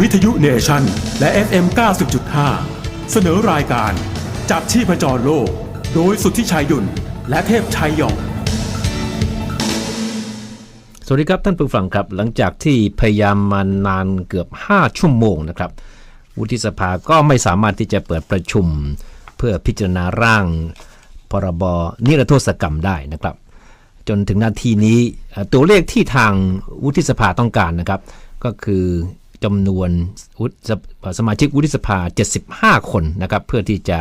วิทยุเนชั่น และ FM 90.5 เสนอรายการจับชีพจรโลก โดยสุทธิชัยยุนและเทพชัยหยองสวัสดีครับท่านผู้ฟังครับ หลังจากที่พยายามมานานเกือบ 5 ชั่วโมงนะครับ วุฒิสภาก็ไม่สามารถที่จะเปิดประชุม เพื่อพิจารณาร่าง พรบนิรโทษกรรมได้นะครับ จนถึงนาทีนี้ตัวเลขที่ทางวุฒิสภาต้องการนะครับ ก็คือ จำนวนวุฒิสภาสมาชิกวุฒิสภา 75 คนนะครับเพื่อที่จะ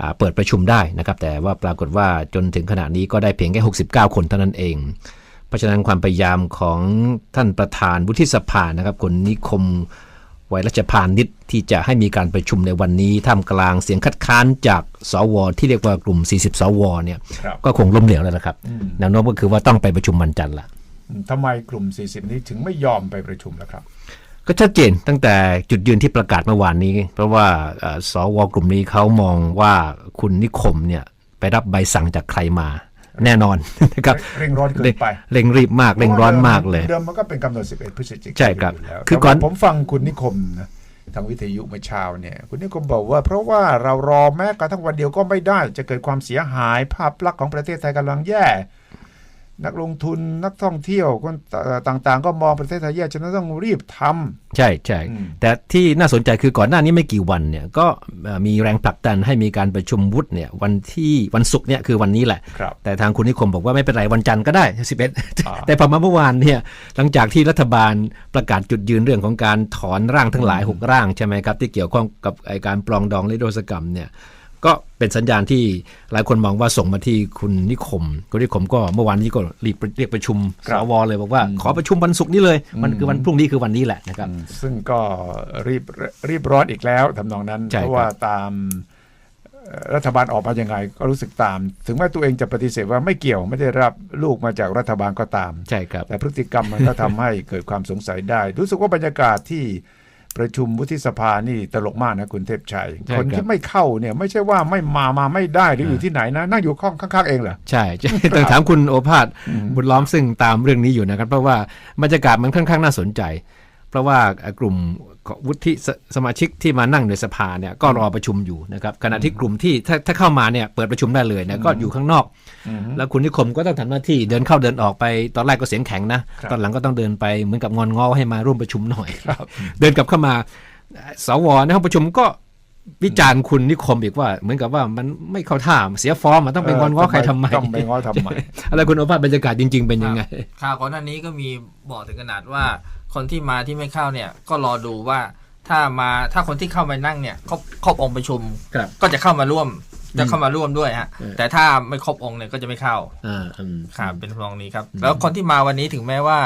อ่าเปิดประชุมได้นะครับ แต่ว่าปรากฏว่าจนถึงขณะนี้ก็ได้เพียงแค่ 69 คนเท่านั้นเอง เพราะฉะนั้นความพยายามของท่านประธานวุฒิสภานะครับคุณนิคมไวยรัชพานิชที่จะให้มีการประชุมในวันนี้ท่ามกลางเสียงคัดค้านจากสว ที่เรียกว่ากลุ่ม 40 สวเนี่ยครับก็คงล้มเหลวแล้วนะครับแนวโน้มก็คือว่าต้องไปประชุมวันจันทร์ละทำไมกลุ่ม 40 นี้ถึงไม่ยอมไปประชุมล่ะครับ ก็ชัดเจนตั้งแต่จุดยืนที่ประกาศเมื่อวานนี้ เพราะว่าเอ่อสวกลุ่มนี้เขามองว่าคุณนิคมเนี่ยไปรับใบสั่งจากใครมาแน่นอนนะครับเร่งร้อนเกินไปเร่งรีบมากเร่งร้อนมากเลย เดิมมันก็เป็นกำหนด 11 พฤศจิกายนใช่ครับยู่แล้วคือแต่ก่อนว่าผมฟังคุณนิคมนะทางวิทยุเมื่อเช้าเนี่ย คุณนิคมบอกว่า เพราะว่าเรารอแม้กระทั่งวันเดียวก็ไม่ได้ จะเกิดความเสียหายภาพลักษณ์ของประเทศไทยกำลังแย่ นักลงทุนนักท่องเที่ยวคนต่างๆ ก็มองประเทศไทยแย่ฉะนั้นต้องรีบทำใช่ใช่อืมแต่ที่น่าสนใจคือก่อนหน้านี้ไม่กี่วันเนี่ยก็เอ่อมีแรงผลักดันให้มีการประชุมวุฒิเนี่ยวันที่วันศุกร์เนี่ยคือวันนี้แหละครับแต่ทางคุณนิคมบอกว่าไม่เป็นไรวันจันทร์ก็ได้อ่า11 แต่พอมาเมื่อวานเนี่ยหลังจากที่รัฐบาลประกาศจุดยืนเรื่องของการถอนร่างทั้งหลาย6ร่างใช่ไหมครับที่เกี่ยวข้องกับไอ้การปลองดองนิรโทษกรรมเนี่ย ก็เป็นสัญญาณที่หลายคนมองว่าส่งมาที่คุณนิคม คุณนิคมก็เมื่อวานนี้ก็รีบเรียกประชุมคสรับวเลยบอกว่าขอประชุมวันศุกร์นี้เลย มันคือวันพรุ่งนี้คือวันนี้แหละนะครับ ซึ่งก็รีบรีบร้อนอีกแล้วทำนองนั้นใช่เพราะว่าตามเอ่อรัฐบาลออกมายังไงก็รู้สึกตาม ถึงแม้ตัวเองจะปฏิเสธว่าไม่เกี่ยวไม่ได้รับลูกมาจากรัฐบาลก็ตาม ใช่ครับ แต่พฤติกรรมมันก็ทำให้เกิดความสงสัยได้ รู้สึกว่าบรรยากาศที่ ประชุมวุฒิสภานี่ตลกมากนะคุณเทพชัยใช่คนครัที่บไม่เข้าเนี่ยไม่ใช่ว่าไม่มามาไม่ได้หรืออยู่ที่ไหนนะ นั่งอยู่ข้างข้างๆเองเหรอใช่ใช่ต้องถามคุณโอภาสบุญล้อมซึ่งตามเรื่องนี้อยู่นะครับ เพราะว่าบรรยากาศมันค่อนข้างน่าสนใจ เพราะว่ากลุ่ม วุฒิสสมาชิกที่มานั่งในสภาเนี่ยก็รอประชุมอยู่นะครับขณะที่กลุ่มที่ถ้าถ้าเข้ามาเนี่ยเปิดประชุมได้เลยนะก็อยู่ข้างนอก แล้วคุณนิคมก็ต้องทำหน้าที่เดินเข้าเดินออกไปตอนแรกก็เสียงแข็งนะครับตอนหลังก็ต้องเดินไปเหมือนกับงอนง้อให้มาร่วมประชุมหน่อย เดินกลับเข้ามาสวในห้องประชุมก็วิจารณ์คุณนิคมอีกว่า เหมือนกับว่ามันไม่เข้าท่าเสียฟอร์มมันต้องไปงอนง้อใครทำไมต้องไปง้อทำไมอะไรคุณโอภาสบรรยากาศจริง ๆ เป็นยังไงข่าวก่อนหน้านี้ก็มีบอกถึงขนาดว่า คนที่มาที่ไม่เข้าเนี่ยก็รอดูว่าถ้ามาถ้าคนที่เข้ามานั่งเนี่ยครบครบองค์ประชุมครับก็จะเข้ามาร่วมจะเข้ามาร่วมด้วยฮะเออแต่ถ้าไม่ครบองค์เนี่ยก็จะไม่เข้าอ่าอืมครับเป็นทำนองนี้ครับ แล้วคนที่มาวันนี้ถึงแม้ว่า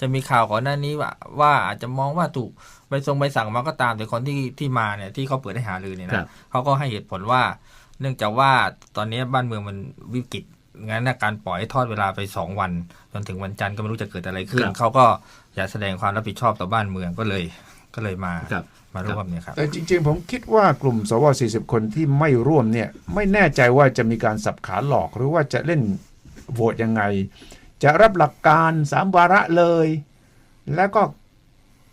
จะมีข่าวก่อนหน้านี้ว่าว่าอาจจะมองว่าถูกใบทรงใบสั่งมาก็ตาม แต่คนที่ที่มาเนี่ยที่เขาเปิดให้หารือเนี่ยครันะบเขาก็ให้เหตุผลว่า เนื่องจากว่าตอนนี้บ้านเมืองมันวิกฤตงั้นนะการปล่อยให้ทอดเวลาไปสองวัน จนถึงวันจันทร์ก็ไม่รู้จะเกิดอะไรขึ้นครับเขาก็ อยากแสดงความรับผิดชอบต่อบ้านเมืองก็เลยก็เลยมาครับมาร่วมเนี่ยครับแต่จริง ๆ ผมคิดว่ากลุ่มสว40 คนที่ไม่ร่วมเนี่ยไม่แน่ใจว่าจะมีการสับขาหลอกหรือว่าจะเล่นโหวตยังไง จะรับหลักการสามวาระเลย แล้วก็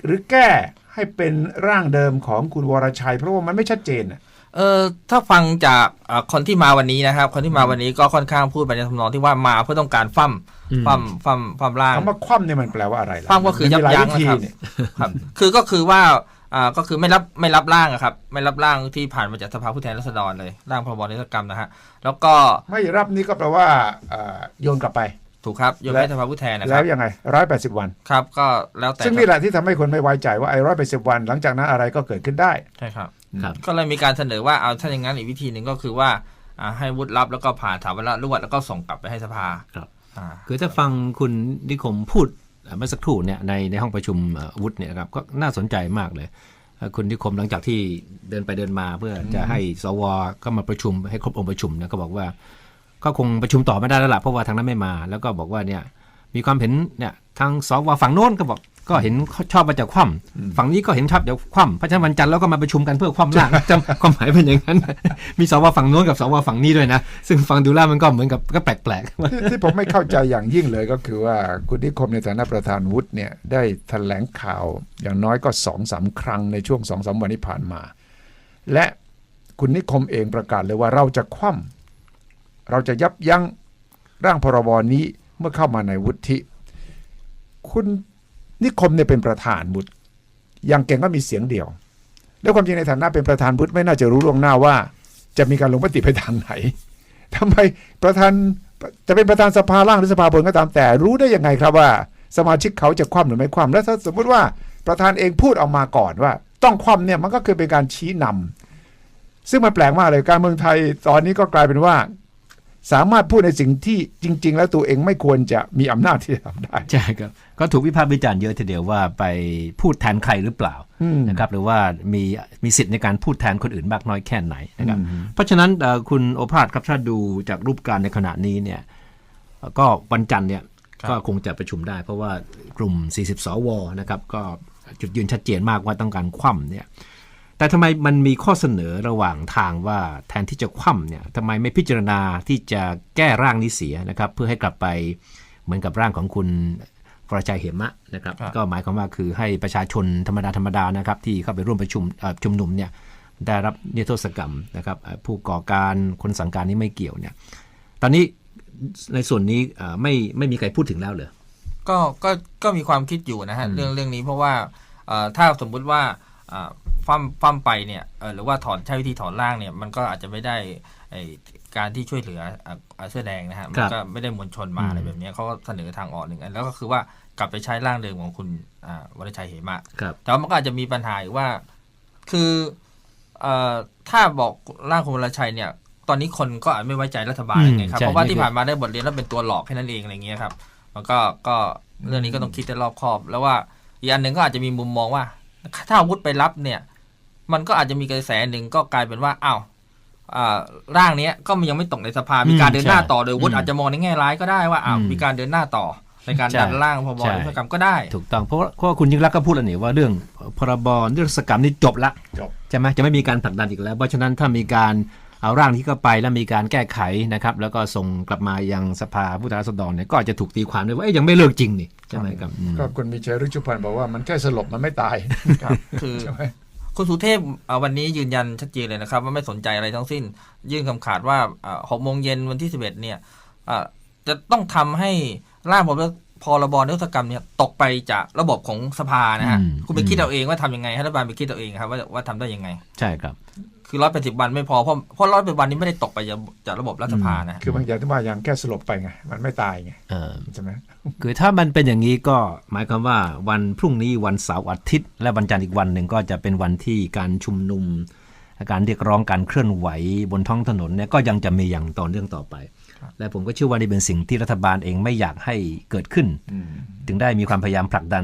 หรือแก้ให้เป็นร่างเดิมของคุณวรชัย เพราะว่ามันไม่ชัดเจนน่ะ เออถ้าฟังจากเอ่อคนที่มาวันนี้นะครับ คนที่มาวันนี้ก็ค่อนข้างพูดไปในทำนองที่ว่ามาเพื่อต้องการฟั่มอืมฟั่มฟั่มฟั่มร่างคำว่าคว่ำเนี่ยมันแปลว่าอะไรล่ะคว่ำก็คือยับยั้งมันมีหลาวิธีนะครับเนี่ยครับ คือก็คือว่าอ่าก็คือไม่รับไม่รับร่างอะครับ ไม่รับร่างที่ผ่านมาจากสภาผู้แทนราษฎรเลยร่างพรบนิรโทษกรรมนะฮะแล้วก็ไม่รับนี่ก็แปลว่าเอ่อโยนกลับไปถูกครับยกให้สภาผู้แทนนะคแล้รับวยังไงร้อยแปดสิบวันครับก็แล้วแต่ซึ่งนี่แหละที่ทำให้คนไม่ไว้ใจว่าไอ้ร้อยแปดสิบวัน หลังจากนั้นอะไรก็เกิดขึ้นได้ใช่ครับครับ ก็เลยมีการเสนอว่าเอาถ้าอย่างนั้นอีกวิธีหนึ่งก็คือว่าอ่าให้วุฒิรับแล้วก็ผ่านถาวรรวดแล้วก็ส่งกลับไปให้สภาครับอ่าคือถ้าฟังคุณนิคมพูดเอ่อเมื่อสักครู่เนี่ยในในห้องประชุมเอ่อวุฒิเนี่ยนะครับก็น่าสนใจมากเลยเอ่อคุณนิคมหลังจากที่เดินไปเดินมาเพื่อจะให้สวก็มาประชุมให้ครบองค์ประชุมเนี่ยก็บอกว่าก็คงประชุมต่อไม่ได้แล้วล่ะเพราะว่าทางนั้นไม่มา แล้วก็บอกว่าเนี่ยมีความเห็นเนี่ยทางสวฝั่งโน้นก็บอก ก็เห็นเขาชอบมาจากคว่ำฝั่งนี้ก็เห็นชอบจากคว่ำเพราะฉะนั้นวันจันทร์เราก็มาประชุมกันเพื่อคว่ำร่างจำความหมายเป็นอย่างนั้น มีสวฝั่งโน้นกับสวฝั่งนี้ด้วยนะ ซึ่งฟังดูแล้วมันก็เหมือนกับก็แปลกๆที่ที่ผมไม่เข้าใจอย่างยิ่งเลยก็คือว่าคุณนิคมในฐานะประธานวุฒิเนี่ยได้แถลงข่าวอย่างน้อยก็สองสามครั้งในช่วงสองสามวันที่ผ่านมา และคุณนิคมเองประกาศเลยว่าเราจะคว่ำเราจะยับยั้งร่างพรบนี้เมื่อเข้ามาในวุฒิคุณ นิคมเนี่ยเป็นประธานวุฒิอย่างเก่งก็มีเสียงเดียว แล้วความจริงในฐานะเป็นประธานวุฒิไม่น่าจะรู้ล่วงหน้าว่า จะมีการลงมติไปทางไหนทำไมประธานจะเป็นประธานสภาล่างหรือสภาบนก็ตามแต่รู้ได้ยังไงครับว่า สมาชิกเขาจะคว่ำหรือไม่คว่ำแล้วถ้าสมมติว่าประธานเองพูดออกมาก่อนว่า ต้องคว่ำเนี่ยมันก็คือเป็นการชี้นำซึ่งมันแปลกมากเลยการเมืองไทยตอนนี้ก็กลายเป็นว่า สามารถพูดในสิ่งที่จริง ๆ แล้วตัวเองไม่ควรจะมีอำนาจที่จะทำได้ใช่ครับก็ถูกวิพากษ์วิจารณ์เยอะทีเดียวว่าไปพูดแทนใครหรือเปล่าอืมนะครับหรือว่ามีมีสิทธิ์ในการพูดแทนคนอื่นมากน้อยแค่ไหนนะครับเพราะฉะนั้นเอ่อคุณโอภาสครับถ้าดูจากรูปการณ์ในขณะนี้เนี่ยเอ่อก็วันจันทร์เนี่ยครับก็คงจะประชุมได้ เพราะว่ากลุ่ม 40 สวนะครับก็จุดยืนชัดเจนมากว่าต้องการคว่ำเนี่ย แต่ทำไมมันมีข้อเสนอระหว่างทางว่าแทนที่จะคว่ำเนี่ยทำไมไม่พิจารณาที่จะแก้ร่างนี้เสียนะครับ เพื่อให้กลับไปเหมือนกับร่างของคุณกรชัยเหมะนะครับครับก็หมายความว่าคือให้ประชาชนธรรมดาธรรมดานะครับที่เข้าไปร่วมประชุมเอ่อชุมนุมเนี่ยได้รับนิรโทษกรรมนะครับเอ่อผู้ก่อการคนสั่งการนี้ไม่เกี่ยวเนี่ยตอนนี้ในส่วนนี้เอ่อไม่ไม่มีใครพูดถึงแล้วเหรอก็ก็ก็มีความคิดอยู่นะฮะเรื่องเรื่องนี้เพราะว่าเอ่อถ้าสมมุติว่าอ่า ฟั่มฟั่มไปเนี่ยเอ่อหรือว่าถอนใช้วิธีถอนร่างเนี่ยมันก็อาจจะไม่ได้ไอการที่ช่วยเหลืออะอะเสื้อแดงนะฮะมันก็ไม่ได้มวลชนมาอะไรแบบเนี้ยเขาก็เสนอทางออกหนึ่งอันแล้วก็คือว่ากลับไปใช้ร่างเดิมของคุณอ่าวรชัยเหมะครับแต่ว่ามันก็อาจจะมีปัญหาอีกว่าคือเอ่อถ้าบอกร่างคุณวรชัยเนี่ย ตอนนี้คนก็อาจไม่ไว้ใจรัฐบาลอืมไงครับใช่เพราะว่านี่ที่คือผ่านมาได้บทเรียนแล้วเป็นตัวหลอกแค่นั้นเองอะไรเงี้ยครับ มันก็ก็เรื่องนี้ก็ต้องคิดให้รอบคอบ แล้วว่าอีกอันหนึ่งก็อาจจะมีมุมมองว่า ถ้าอาวุธไปรับเนี่ย มันก็อาจจะมีกระแสหนึ่งก็กลายเป็นว่าอ้าวอ่าร่างเนี้ยก็มันยังไม่ตกในสภา มีการเดินหน้าต่อโดยอาวุฒิอาจจะมองในแง่ร้ายก็ได้ว่าอ้าวมีการเดินหน้าต่อในการดันร่างพบนิรโทษกรรมก็ได้ ถูกต้องเพราะว่าเพราะว่าคุณยิ่งรักษณ์ก็พูดแล้วนี่ว่าเรื่องพรบเรื่องสกรรมนี่จบละจบใช่ไหมจะไม่มีการผลักดันอีกแล้ว เพราะฉะนั้นถ้ามีการ เอาร่างที่เข้าไปแล้วมีการแก้ไขนะครับแล้วก็ส่งกลับมายังสภาผู้แทนราษฎรเนี่ยก็อาจจะถูกตีความด้วยว่าเอ๊ยยังไม่เลิกจริงนี่ใช่ไหมครับอืมก็คุณมีชัยฤชุพันธ์บอกว่ามันแค่สลบมันไม่ตายคือใช่ไหมคุณสุเทพเอ่อวันนี้ยืนยันชัดเจนเลยนะครับ ว่าไม่สนใจอะไรทั้งสิ้น ยื่นคำขาดว่าหกโมงเย็นวันที่สิบเอ็ดเนี่ยเอ่อจะต้องทำให้ร่างพรบพรบนิรโทษกรรมเนี่ยตกไปจากระบบของสภานะฮะอืมคุณไปคิดเอาเองว่าทำยังไงให้รัฐบาลไปคิดเอาเองครับว่าว่าทำได้ยังไง ใช่ครับ คือร้อยแปดสิบวันไม่พอ เพราะเพราะร้อยแปดวันนี้ไม่ได้ตกไปจากจากระบบรัฐสภานะ คือบางอย่างที่ว่าอย่างแค่สลบไปไง มันไม่ตายไงเออใช่ไหมคือถ้ามันเป็นอย่างนี้ก็หมายความว่าวันพรุ่งนี้วันเสาร์อาทิตย์ และวันจันทร์อีกวันหนึ่งก็จะเป็นวันที่การชุมนุม การเรียกร้องการเคลื่อนไหวบนท้องถนนเนี่ยก็ยังจะมีอย่างต่อเนื่องต่อไป และผมก็เชื่อว่านี่เป็นสิ่งที่รัฐบาลเองไม่อยากให้เกิดขึ้น ถึงได้มีความพยายามผลักดัน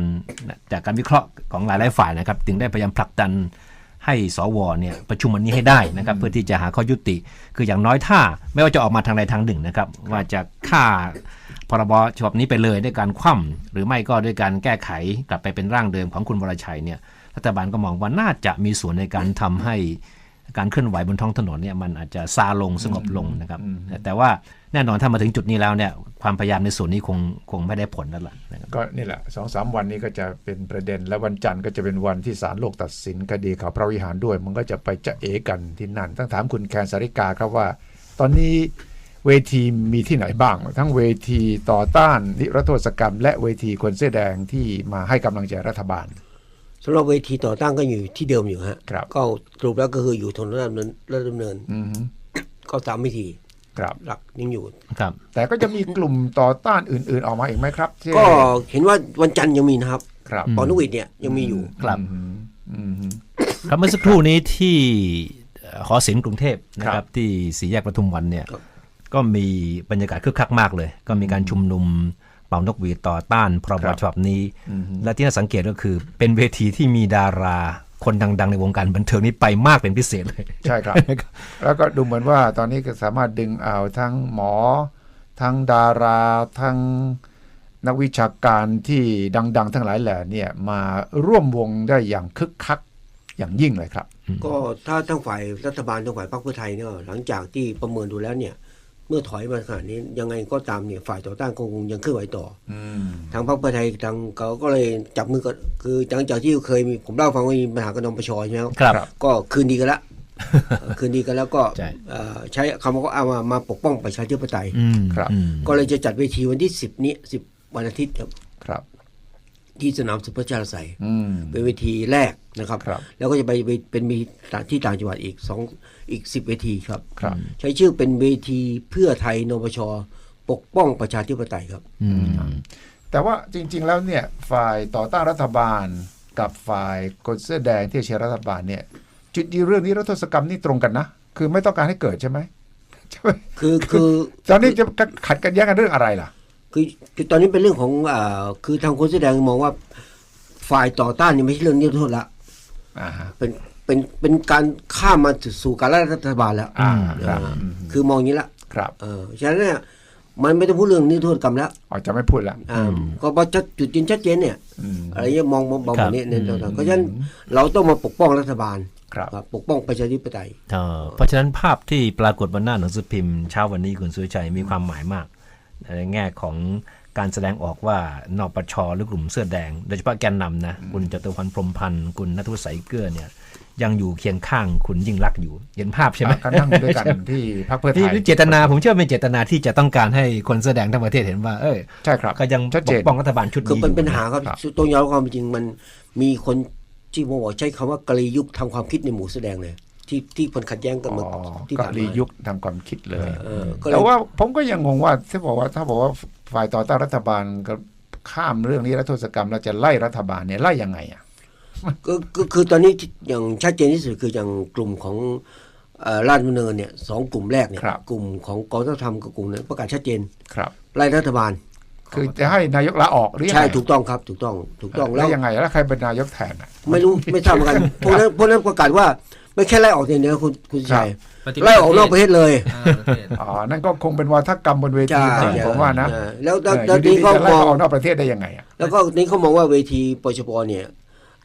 จากการวิเคราะห์ของหลายๆฝ่ายนะครับ ถึงได้พยายามผลักดัน ให้สวเนี่ยประชุมวันนี้ให้ได้นะครับ เพื่อที่จะหาข้อยุติ คืออย่างน้อยถ้า ไม่ว่าจะออกมาทางใดทางหนึ่งนะครับ ว่าจะฆ่าพรบฉบับนี้ไปเลยด้วยการคว่ำหรือไม่ก็ด้วยการแก้ไขกลับไปเป็นร่างเดิมของคุณวรชัยเนี่ยรัฐบาลก็มองว่าน่าจะมีส่วนในการทำให้การเคลื่อนไหวบนท้องถนนเนี่ยมันอาจจะซาลงสงบลงนะครับ แต่ว่าแน่นอนถ้ามาถึงจุดนี้แล้วเนี่ยความพยายามในส่วนนี้คงคงไม่ได้ผลแล้วล่ะนะครับ ก็นี่แหละสองสามวันนี้ก็จะเป็นประเด็น และวันจันทร์ก็จะเป็นวันที่ศาลโลกตัดสินคดีเขาพระวิหารด้วย มันก็จะไปจะเอกันที่นั่น ต้องถามคุณแคนสาริกาครับว่า ตอนนี้เวทีมีที่ไหนบ้าง ทั้งเวทีต่อต้านนิรโทษกรรม และเวทีคนเสื้อแดงที่มาให้กำลังใจรัฐบาลสำหรับเวทีต่อต้านก็อยู่ที่เดิมอยู่ฮะครับก็สรุปแล้วก็คืออยู่ถนนราชดำเนินราชดำเนินอือฮึก็ตามวิธีครับ หลักยังอยู่ ครับ แต่ก็จะมีกลุ่มต่อต้านอื่น ๆออกมาอีกไหมครับที่ก็เห็นว่าวันจันทร์ยังมีนะครับครับปอนวิทย์เนี่ยยังมีอยู่ ครับอืมอืมครับเมื่อสักครู่นี้ที่เอ่อหอศิลป์กรุงเทพนะคครัรับบที่สี่แยกปทุมวันเนี่ยครับก็มีบรรยากาศคึกคักมากเลย ก็มีการชุมนุมเป่านกหวีดต่อต้านพรบครับฉบับนี้ และที่น่าสังเกตก็คือเป็นเวทีที่มีดารา คนดัง ๆ ในวงการบันเทิงนี้ไปมากเป็นพิเศษเลย ใช่ครับ แล้วก็ดูเหมือนว่าตอนนี้ก็สามารถดึงเอาทั้งหมอ ทั้งดารา ทั้งนักวิชาการที่ดัง ๆ ทั้งหลายแหล่เนี่ยมาร่วมวงได้อย่างคึกคักอย่างยิ่งเลยครับ ก็ถ้าทั้งฝ่ายรัฐบาลทั้งฝ่ายพรรคเพื่อไทยเนี่ยหลังจากที่ประเมินดูแล้วเนี่ย เมื่อถอยมาขนาดนี้ยังไงก็ตามเนี่ยฝ่ายต่อต้านก็คงยังเคลื่อนไหวต่ออืมทางพรรคเพื่อไทยทางเขาก็เลยจับมือกันคือหลังจากที่เคยมีผมเล่าให้ฟังว่ามีปัญหากับนปชใช่ไหมครับครับครับก็คืนดีกันละเอ่อคืนดีกันแล้วก็ใช่เอ่อใช้คำว่าเอามามาปกป้องประชาธิปไตยอืมครับอืมก็เลยจะจัดเวทีวันที่สิบนี้สิบวันอาทิตย์ครับครับ ที่สนามสุพัชราไสยอืมเป็นเวทีแรกนะครับครับแล้วก็จะไปไปเป็นมีที่ต่างจังหวัดอีกสองอีกสิบเวทีครับครับใช้ชื่อเป็นเวทีเพื่อไทยนปชปกป้องประชาธิปไตยครับอืมแต่ว่าจริง ๆ แล้วเนี่ยฝ่ายต่อต้านรัฐบาลกับฝ่ายคนเสื้อแดงที่เชียร์รัฐบาลเนี่ย จุดยืนเรื่องนี้รัฐศกรรมนี่ตรงกันนะ คือไม่ต้องการให้เกิดใช่ไหมใช่ไหมคือคือตอนนี้จะขัดกันแย้งกันเรื่องอะไรล่ะ คือคือตอนนี้เป็นเรื่องของอ่าคือทางคนแสอแดงมองว่าฝ่ายต่อต้านนี่ไม่ใช่เรื่องนิรโทษละอ่าฮะ เป็นเป็นเป็นการข้ามมาสู่การรัฐบาลแล้วอ่าครับ เออคือมองอย่างนี้ละครับเออฉะนั้นเนี่ยมันไม่ต้องพูดเรื่องนิรโทษกรรมแล้วอ๋อจะไม่พูดละ อ่าก็พอชัดจุดยืนชัดเจนเนี่ยอืมอะไรเงี้ยมองมองมองครัแบบบนี้เนี่ยเพราะฉะอืนั้นมเราต้องมาปกป้องรัฐบาลครับครับ ปกป้องประชาธิปไตย เอ่อเพราะฉะนั้นภาพที่ปรากฏบนหน้าหนังสือพิมพ์เช้าวันนี้คุณสุวิชัยมีความหมายมาก ในแง่ของการแสดงออกว่านปชหรือกลุ่มเสื้อแดง โดยเฉพาะแกนนำนะคุณจตุพรพรหมพันธ์คุณนัทวุฒิสายเกลือเนี่ยยังอยู่เคียงข้างคุณยิ่งรักษณ์อยู่ เห็นภาพใช่ไหมก็นั่งด้วยกันที่พรรคเพื่อไทที่ยเจตนาผมเชื่อเป็นเจตนาที่จะต้องการให้คนแสอแดงทั้งประเทศเห็นว่า เอ้ยใช่ครับก็ยังชัดปเจกนป้องรัฐบาลชุดคือนี้เป็นอยู่ปัญหาครับครับต้องยอมรับความจริงมันมีคนที่ผมบอกใช้คำว่ากะลียุคทางความคิดในหมู่แสอแดงเลย ที่ที่คนขัดแย้งกันอ๋มาอที่ก็ผ่านรีมายุคทางความคิดเลยเออก็เลยแต่ว่าผมก็ยังงงว่าถ้าบอกว่าถ้าบอกว่าฝ่ายต่อต้านรัฐบาลก็ข้ามเรื่องนี้รัฐศกรรมแล้วจะไล่รัฐบาลเนี่ยไล่ยังไงอะก็ก็คือตอนนี้ที่อย่างชัดเจนที่สุดคืออย่างกลุ่มของเอ่อราชดำเนินเนี่ยสองกลุ่มแรกเนี่ยครับกลุ่มของกองทัพธรรมกับกลุ่มนั้นประกาศชัดเจนครับไล่รัฐบาล คือจะให้นายกลาออกหรือยังไงใช่ถูกต้องครับถูกต้องถูกต้องแล้แล้ววยังไงแล้วใครเป็นนายกแทนอะไม่รู้ไม่ทราบเหมือนกันพวกนั้นพวกนั้นประกาศว่า ไม่แค่ไล่ออกอย่างเดียวคุณคุณชัยปฏิบัติไล่ออกนอกประเทศเลยอ่าประเทศอ๋อนั่นก็คงเป็นวาทกรรมบนเวทีใช่นะใช่ผมว่านะใช่แล้วเอแล้วอแล้วอยู่ดีนี่ๆเขาจะไล่มองออกนอกประเทศได้ยังไงอะแล้วก็นี่เขามองว่าเวทีปชปเนี่ย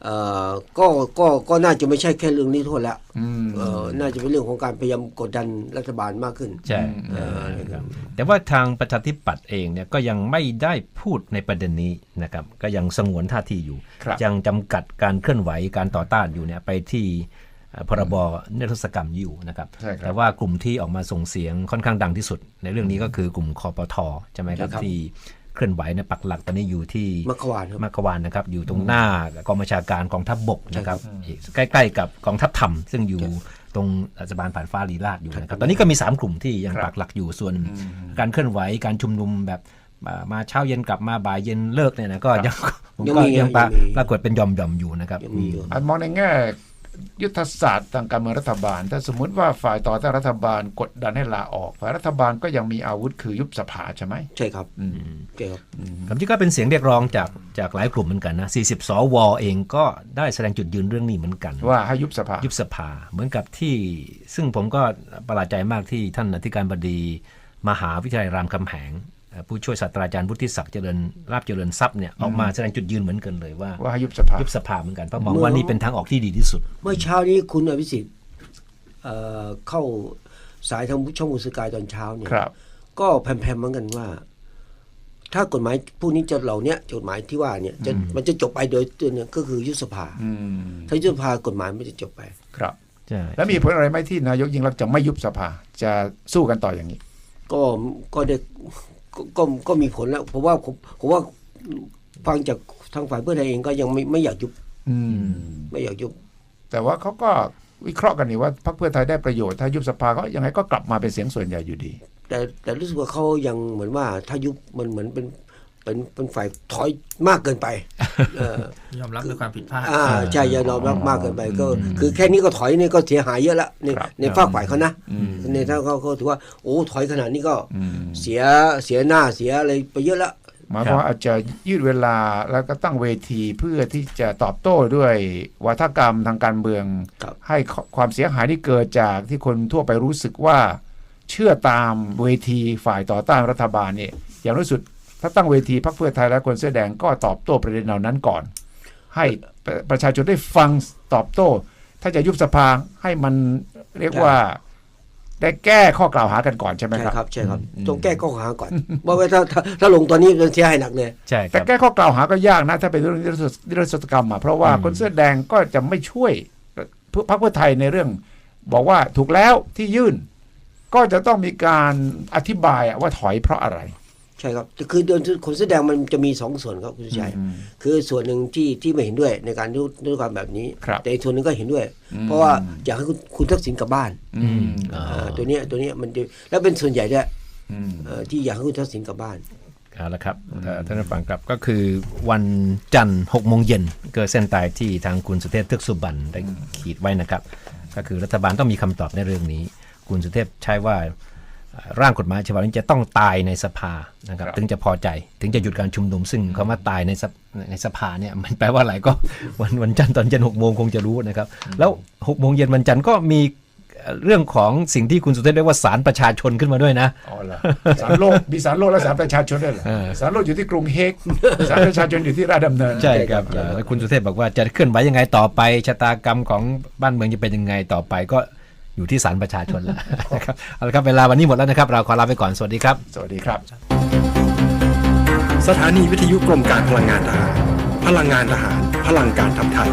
เอ่อก็ก็ก็น่าจะไม่ใช่แค่เรื่องนี้โทษแล้วอืมเอ่อน่าจะเป็นเรื่องของการพยายามกดดันรัฐบาลมากขึ้น ใช่เออครับแต่ว่าทางประชาธิปัตย์เองเนี่ยก็ยังไม่ได้พูดในประเด็นนี้นะครับ ก็ยังสงวนท่าทีอยู่ครับยังจำกัดการเคลื่อนไหวการต่อต้านอยู่เนี่ยไปที่เอ่อ พรบนิรโทษกรรมอยู่นะครับใช่ครับ แต่ว่ากลุ่มที่ออกมาส่งเสียงค่อนข้างดังที่สุด ในเรื่องนี้ก็คือกลุ่มคอปทใช่ไหมครับครับที่เคลื่อนไหวในยปักหลักตอนนี้อยู่ที่มัคควานครับมัคควานนะครับอยู่ตรงหน้ากองบัญชาการกองทัพบกนะครับใกล้ ๆ กับกองทัพธรรม ซึ่งอยู่ตรงสะพานผ่านฟ้าลีลาดอยู่นะครับตอนนี้ก็มี 3 กลุ่มที่ยังครับปักหลักอยู่ส่วนการเคลื่อนไหวการชุมนุมแบบมามาเช้าเย็นกลับมาบ่ายเย็นเลิกเนี่ยนะก็ยังผมยังก็มียังปรายังมีปรากฏเป็นหย่อมๆอยู่นะครับยังมีอยู่อันมองในแง่ ยุทธศาสตร์ทางการเมืองรัฐบาล ถ้าสมมติว่าฝ่ายต่อต้านรัฐบาลกดดันให้ลาออก ฝ่ายรัฐบาลก็ยังมีอาวุธคือยุบสภาใช่ไหมใช่ครับอืมใช่ครับครับที่ก็เป็นเสียงเรียกร้องจากจากหลายกลุ่มเหมือนกันนะ 40 สวเองก็ได้แสดงจุดยืนเรื่องนี้เหมือนกัน ว่าให้ยุบสภายุบสภาเหมือนกับที่ ซึ่งผมก็ประหลาดใจมากที่ท่านอธิการบดี มหาวิทยาลัยรามคำแหงเอ่อ ผู้ช่วยศาสตราจารย์วุฒิศักดิ์เจริญราบเจริญทรัพย์เนี่ยออกมาแสดงจุดยืนเหมือนกันเลยว่าว่าให้ยุบสภายุบสภาเหมือนกันเพราะมองว่านี่เป็นทางออกที่ดีที่สุด เมื่อเช้านี้คุณอภิสิทธิ์เอ่อเข้าสายทางช่องอุตสกายตอนเช้าเนี่ยครับก็แผ่มๆเหมือนกันว่า ถ้ากฎหมายผู้นี้จะเหล่าเนี้ยกฎหมายที่ว่าเนี่ยจะมันจะจบไปโดยตัวเนี่ยก็คือยุบสภาอืมถ้ายุบสภากฎหมายไม่จะจบไปครับใช่แล้วมีผลอะไรไหมที่นายกยิ่งรักษณ์จะไม่ยุบสภา จะสู้กันต่ออย่างนี้ ก็ก็ได้ก็ ก็ก็มีผลแล้วผมว่าผมผมว่าฟังจากทางฝ่ายเพื่อไทยเองก็ยังไม่ไม่อยากยุบอืม ไม่อยากยุบ แต่ว่าเขาก็วิเคราะห์กันนี่ว่าพรรคเพื่อไทยได้ประโยชน์ถ้ายุบสภาก็ยังไงก็กลับมาเป็นเสียงส่วนใหญ่อยู่ดี แต่แต่รู้สึกว่าเขายังเหมือนว่าถ้ายุบมันเหมือนเป็น เป็นเป็นฝ่ายถอยมากเกินไปเออยอมรับในความผิดพลาดอ่าใช่ยอมรับมากเกินไปก็ คือแค่นี้ก็ถอยนี่ก็เสียหายเยอะละในครับในฝากฝ่ายเขานะอืมในถ้าเขาเขาถือว่าโอ้ถอยขนาดนี้ก็อืมเสียเสียหน้าเสียอะไรไปเยอะละหมายความว่าอาจจะยืดเวลาแล้วก็ตั้งเวทีเพื่อที่จะตอบโต้ด้วยวัฒกรรมทางการเมืองครับให้ความเสียหายที่เกิดจากที่คนทั่วไปรู้สึกว่า เชื่อตามเวทีฝ่ายต่อต้านรัฐบาลเนี่ยอย่างน้อยสุด ถ้าตั้งเวทีพรรคเพื่อไทยและคนเสื้อแดงก็ตอบโต้ประเด็นเหล่านั้นก่อน ให้ประประชาชนได้ฟังตอบโต้ ถ้าจะยุบสภาให้มันเรียกว่าได้แก้ข้อกล่าวหากันก่อนใช่ไหมใช่ครับครับใช่ครับอืมต้องแก้ข้อหาก่อนเพราะว่าถ้าถ้าถ้าลงตอนนี้มันเสียหายหนักเลยใช่คแต่รับแก้ข้อกล่าวหาก็ยากนะ ถ้าเป็นเรื่องนิรโทษนิรโทษกรรมอะเพราะว่าอืมคนเสื้อแดงก็จะไม่ช่วยพรรคเพื่อไทยในเรื่อง บอกว่าถูกแล้วที่ยื่น ก็จะต้องมีการอธิบายอะว่าถอยเพราะอะไร ใช่ครับคือเดินคนแสอแดงมันจะมีสองส่วนครับคุณชัยอืมคือส่วนหนึ่งที่ที่ไม่เห็นด้วยในการนิรการแบบนี้ครับแต่อีกส่วนหนึ่งก็เห็นด้วยอืมเพราะว่าอยากให้คุณคุณทักษิณกลับบ้านอืมอ่าเอ่อตัวเนี้ยตัวเนี้ยมันจะแล้วเป็นส่วนใหญ่ด้วยอืมเอ่อที่อยากให้คุณทักษิณกลับบ้านเอาละครับเอ่อท่านผู้ฟังครับก็คือวันจันทร์6โมงเย็นเกิดเส้นตายที่ทางคุณสุเทพเทือกสุบรรณได้ขีดไว้นะครับ ก็คือรัฐบาลต้องมีคำตอบในเรื่องนี้ คุณสุเทพใช้ว่าเอ่อ ร่างกฎหมายฉบับนี้จะต้องตายในสภานะครับครับ ถึงจะพอใจถึงจะหยุดการชุมนุม ซึ่งคำว่าตายในสภในสภาเนี่ยมันแปลว่าอะไรก็วันวันจันทร์ตอนเย็นหกโมงคงจะรู้นะครับ แล้วหกโมงเย็นวันจันทร์ก็มีเอ่อเรื่องของสิ่งที่คุณสุเทพเรียกว่าสารประชาชนขึ้นมาด้วยนะอ๋อเหรอสารโลกมีสารโลกและสารประชาชนด้วยเหรอเออสารโลกอยู่ที่กรุงเฮกสารประชาชนอยู่ที่ราชดำเนินใช่ครับเอ่อแล้วคุณสุเทพบอกว่าจะเคลื่อนไหวยังไงต่อไปชะตากรรมของบ้านเมืองจะเป็นยังไงต่อไปก็ อยู่ที่ศาลประชาชนแล้วนะครับเอาละครับเวลาวันนี้หมดแล้วนะครับ เราขอลาไปก่อนสวัสดีครับ สวัสดีครับ สถานีวิทยุกรมการพลังงานทหาร พลังงานทหาร พลังการทำไทย